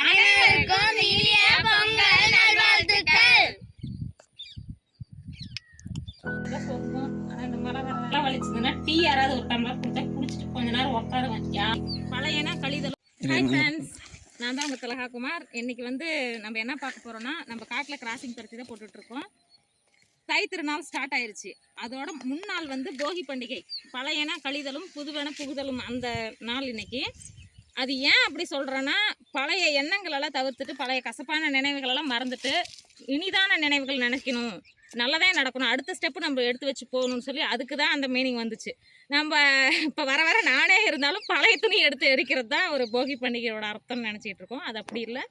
அனைவருக்கும் இனிய பொங்கல் நல்வாழ்த்துக்கள். வலிச்சதுன்னா டீ யாராவது ஒரு டம்ளர் கொடுத்தா குடிச்சிட்டு கொஞ்ச நேரம் உட்காருவேன் யா பழையனா கழிதல். நான் தான் உங்கள் திலகாகுமார். இன்னைக்கு வந்து நம்ம என்ன பார்க்க போறோம்னா நம்ம காட்டில் கிராசிங் பருத்தி தான் போட்டுட்டு இருக்கோம் தை திருநாள் ஸ்டார்ட் ஆயிருச்சு. அதோட முன்னாள் வந்து போகி பண்டிகை. பழையனா கழிதலும் புதுவென புகுதலும் அந்த நாள் இன்னைக்கு. அது ஏன் அப்படி சொல்கிறேன்னா பழைய எண்ணங்களெல்லாம் தவிர்த்துட்டு பழைய கசப்பான நினைவுகளெல்லாம் மறந்துட்டு இனிதான நினைவுகள் நினைக்கணும். நல்லதே நடக்கணும். அடுத்த ஸ்டெப்பு நம்ம எடுத்து வச்சு போகணும்னு சொல்லி அதுக்கு தான் அந்த மீனிங் வந்துச்சு. நம்ம இப்போ வர வர நானே இருந்தாலும் பழைய துணி எடுத்து எரிக்கிறது தான் ஒரு போகி பண்டிகையோட அர்த்தம்னு நினச்சிட்டு இருக்கோம். அது அப்படி இல்லை.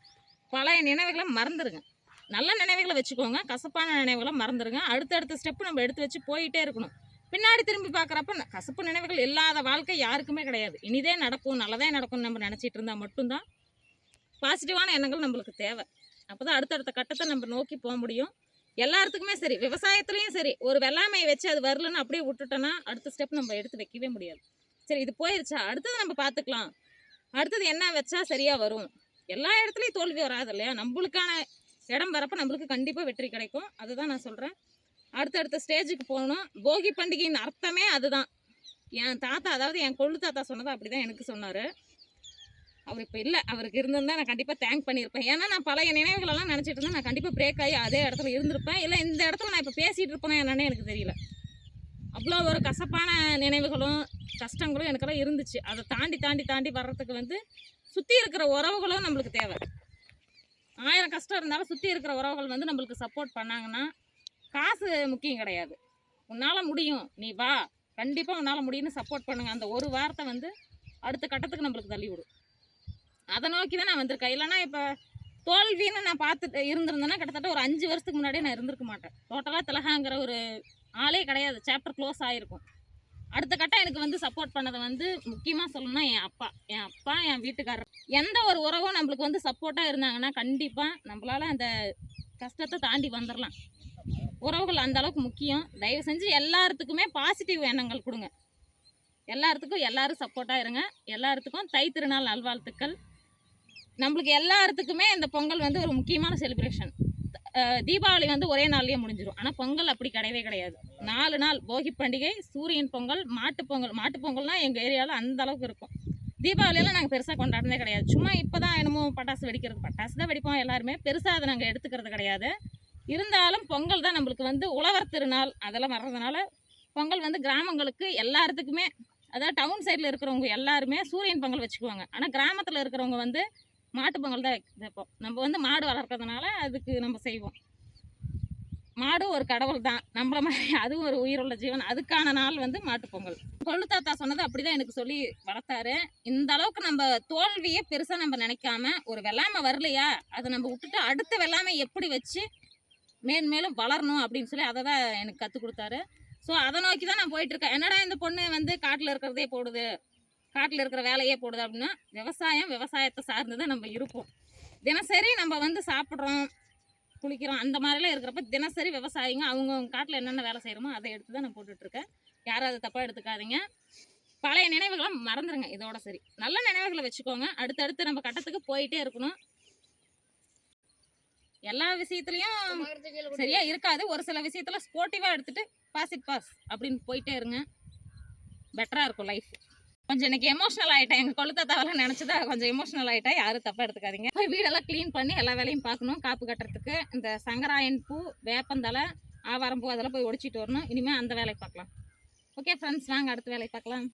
பழைய நினைவுகளை மறந்துடுங்க நல்ல நினைவுகளை வச்சுக்கோங்க. கசப்பான நினைவுகளை மறந்துடுங்க அடுத்தடுத்த ஸ்டெப்பு நம்ம எடுத்து வச்சு போயிட்டே இருக்கணும். பின்னாடி திரும்பி பார்க்குறப்ப கசப்பு நினைவுகள் இல்லாத வாழ்க்கை யாருக்குமே கிடையாது. இனிதே நடக்கும் நல்லதே நடக்கும்னு நம்ம நினச்சிட்டு இருந்தால் மட்டும்தான் பாசிட்டிவான எண்ணங்கள் நம்மளுக்கு தேவை. அப்போ தான் அடுத்தடுத்த கட்டத்தை நம்ம நோக்கி போக முடியும். எல்லாத்துக்குமே சரி விவசாயத்துலேயும் சரி ஒரு வெள்ளாமையை வச்சு அது வரலன்னு அப்படியே விட்டுட்டோன்னா அடுத்த ஸ்டெப் நம்ம எடுத்து வைக்கவே முடியாது. சரி இது போயிருச்சா? அடுத்தது நம்ம பார்த்துக்கலாம். அடுத்தது என்ன வச்சா சரியாக வரும்? எல்லா இடத்துலையும் தோல்வி வராது இல்லையா? நம்மளுக்கான இடம் வரப்போ நம்மளுக்கு கண்டிப்பாக வெற்றி கிடைக்கும். அதுதான் நான் சொல்கிறேன் அடுத்தடுத்த ஸ்டேஜுக்கு போகணும். போகி பண்டிகையின் அர்த்தமே அதுதான். என் தாத்தா அதாவது என் கொள்ளு தாத்தா சொன்னது அப்படி தான் எனக்கு சொன்னார். அவர் இப்போ இல்லை. அவருக்கு இருந்திருந்தா நான் கண்டிப்பாக தேங்க் பண்ணியிருப்பேன். ஏன்னா நான் பழைய நினைவுகளெல்லாம் நினச்சிட்டு இருந்தேன் நான் கண்டிப்பாக பிரேக் ஆகி அதே இடத்துல இருந்திருப்பேன். இல்லை இந்த இடத்துல நான் இப்போ பேசிகிட்டு இருப்பேனா என்னன்னு எனக்கு தெரியல. அவ்வளோ ஒரு கசப்பான நினைவுகளும் கஷ்டங்களும் எனக்கெல்லாம் இருந்துச்சு. அதை தாண்டி தாண்டி தாண்டி வர்றதுக்கு வந்து சுற்றி இருக்கிற உறவுகளும் நம்மளுக்கு தேவை. ஆயிரம் கஷ்டம் இருந்தாலும் சுற்றி இருக்கிற உறவுகள் வந்து நம்மளுக்கு சப்போர்ட் பண்ணாங்கன்னா காசு முக்கியம் கிடையாது. உன்னால் முடியும். நீ வா. கண்டிப்பாக உன்னால் முடியும்னு சப்போர்ட் பண்ணுங்க. அந்த ஒரு வார்த்தை வந்து அடுத்த கட்டத்துக்கு நம்மளுக்கு தள்ளி விடும் அதை நோக்கி தான் நான் வந்திருக்கேன். இல்லைன்னா இப்போ தோல்வின்னு நான் பார்த்துட்டு இருந்திருந்தேன்னா கிட்டத்தட்ட ஒரு அஞ்சு வருஷத்துக்கு முன்னாடியே நான் இருந்திருக்க மாட்டேன். டோட்டலாக திலகாங்கிற ஒரு ஆளே கிடையாது. சாப்டர் க்ளோஸ் ஆகிருக்கும் அடுத்த கட்டம் எனக்கு வந்து சப்போர்ட் பண்ணதை வந்து முக்கியமாக சொல்லணும்னா என் அப்பா. என் அப்பா என் வீட்டுக்காரர். எந்த ஒரு உறவும் நம்மளுக்கு வந்து சப்போர்ட்டாக இருந்தாங்கன்னா கண்டிப்பாக நம்மளால் அந்த கஷ்டத்தை தாண்டி வந்துடலாம் உறவுகள் அந்த அளவுக்கு முக்கியம். தயவு செஞ்சு எல்லாத்துக்குமே பாசிட்டிவ் எண்ணங்கள் கொடுங்க. எல்லாத்துக்கும் எல்லாரும் சப்போர்ட்டாக இருங்க. எல்லாத்துக்கும் தை திருநாள் நல்வாழ்த்துக்கள். நம்மளுக்கு எல்லாத்துக்குமே இந்த பொங்கல் வந்து ஒரு முக்கியமான செலிப்ரேஷன் தீபாவளி வந்து ஒரே நாள்லேயே முடிஞ்சிடும் ஆனால் பொங்கல் அப்படி கிடையவே கிடையாது. நாலு நாள் போகி பண்டிகை சூரியன் பொங்கல் மாட்டு பொங்கல். மாட்டுப் பொங்கல்னால் எங்கள் ஏரியாவில் அந்த அளவுக்கு இருக்கும். தீபாவளியெல்லாம் நாங்கள் பெருசாக கொண்டாடுறதே கிடையாது. சும்மா இப்போ தான் என்னமோ பட்டாசு வெடிக்கிறது பட்டாசு தான் வெடிப்போம் எல்லாருமே. பெருசாக அதை நாங்கள் எடுத்துக்கிறது கிடையாது. இருந்தாலும் பொங்கல் தான் நம்மளுக்கு வந்து உழவர் திருநாள். அதெல்லாம் வர்றதுனால பொங்கல் வந்து கிராமங்களுக்கு எல்லாத்துக்குமே அதாவது டவுன் சைடில் இருக்கிறவங்க எல்லாருமே சூரியன் பொங்கல் வச்சுக்குவாங்க. ஆனால் கிராமத்தில் இருக்கிறவங்க வந்து மாட்டு பொங்கல் தான் வைப்போம். நம்ம வந்து மாடு வளர்க்கறதுனால அதுக்கு நம்ம செய்வோம். மாடும் ஒரு கடவுள் தான். நம்மள மாதிரி அதுவும் ஒரு உயிருள்ள ஜீவன். அதுக்கான நாள் வந்து மாட்டுப்பொங்கல் கொள்ளு தாத்தா சொன்னது அப்படிதான் எனக்கு சொல்லி வளர்த்தாரு. இந்த அளவுக்கு நம்ம தோல்வியே பெருசாக நம்ம நினைக்காம ஒரு வெள்ளாமை வரலையா? அதை நம்ம விட்டுட்டு அடுத்த வெள்ளாமை எப்படி வச்சு மேன்மேலும் வளரணும் அப்படின்னு சொல்லி அதை தான் எனக்கு கற்றுக் கொடுத்தாரு. ஸோ அதை நோக்கி தான் நான் போயிட்டுருக்கேன் என்னடா இந்த பொண்ணு வந்து காட்டில் இருக்கிறதே போடுது? காட்டில் இருக்கிற வேலையே போடுது அப்படின்னா விவசாயம் விவசாயத்தை சார்ந்து தான் நம்ம இருப்போம். தினசரி நம்ம வந்து சாப்பிட்றோம் குளிக்கிறோம் அந்த மாதிரிலாம் இருக்கிறப்ப தினசரி விவசாயிங்க அவங்க காட்டில் என்னென்ன வேலை செய்கிறோமோ அதை எடுத்து தான் நான் போட்டுட்ருக்கேன் யாரும் அதை தப்பாக எடுத்துக்காதீங்க. பழைய நினைவுகளை மறந்துடுங்க இதோட சரி. நல்ல நினைவுகளை வச்சுக்கோங்க. அடுத்தடுத்து நம்ம கட்டத்துக்கு போயிட்டே இருக்கணும். எல்லா விஷயத்துலையும் சரியா இருக்காது. ஒரு சில விஷயத்துல ஸ்போர்ட்டிவாக எடுத்துட்டு பாஸ் இட் பாஸ் அப்படின்னு போயிட்டே இருங்க. பெட்டராக இருக்கும் லைஃப் கொஞ்சம் எனக்கு எமோஷனல் ஆகிட்டேன் எங்கள் கொளுத்தாத்தாவெல்லாம் நினச்சதா கொஞ்சம் எமோஷனல் ஆகிட்டா யாரும் தப்பாக எடுத்துக்காதீங்க. போய் வீடெல்லாம் க்ளீன் பண்ணி எல்லா வேலையும் பார்க்கணும். காப்பு கட்டுறதுக்கு இந்த சங்கராயன் பூ வேப்பந்தலை ஆவாரம் பூ அதெல்லாம் போய் ஒடிச்சிட்டு வரணும். இனிமேல் அந்த வேலையை பார்க்கலாம். ஓகே ஃப்ரெண்ட்ஸ் வாங்க அடுத்த வேலையை பார்க்கலாம்.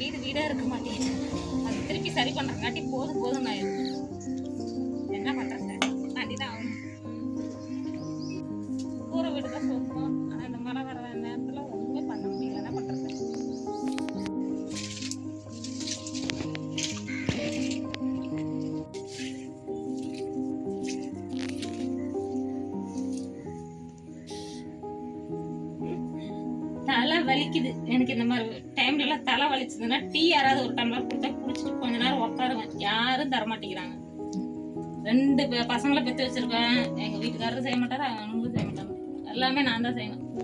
வீடு வீடாக இருக்க மாட்டேங்குது. அது திருப்பி சரி பண்ணுறங்காட்டி போதும் போதும் நான் என்ன பண்றது? பண்ணிதான் ஆகணும் கூற வீடு தான் சொல்லணும் ஆனால் இந்த மழை வர நேரத்தில் ஒன்றுமே பண்ண முடியல. என்ன பண்ணுறது தலை வலிக்குது. எனக்கு இந்த மாதிரி டைம்ல எல்லாம் தலை வலிச்சதுன்னா டீ யாராவது ஒரு டம்ளர் கொடுத்தா குடிச்சிட்டு கொஞ்ச நேரம் உட்காருவேன் யாரும் தர மாட்டேங்கிறாங்க. ரெண்டு பசங்களை பெற்று வச்சிருக்கேன் எங்க வீட்டுக்காரரும் செய்ய மாட்டாரு அவனுங்களும் செய்ய மாட்டாங்க. எல்லாமே நான் தான் செய்யணும்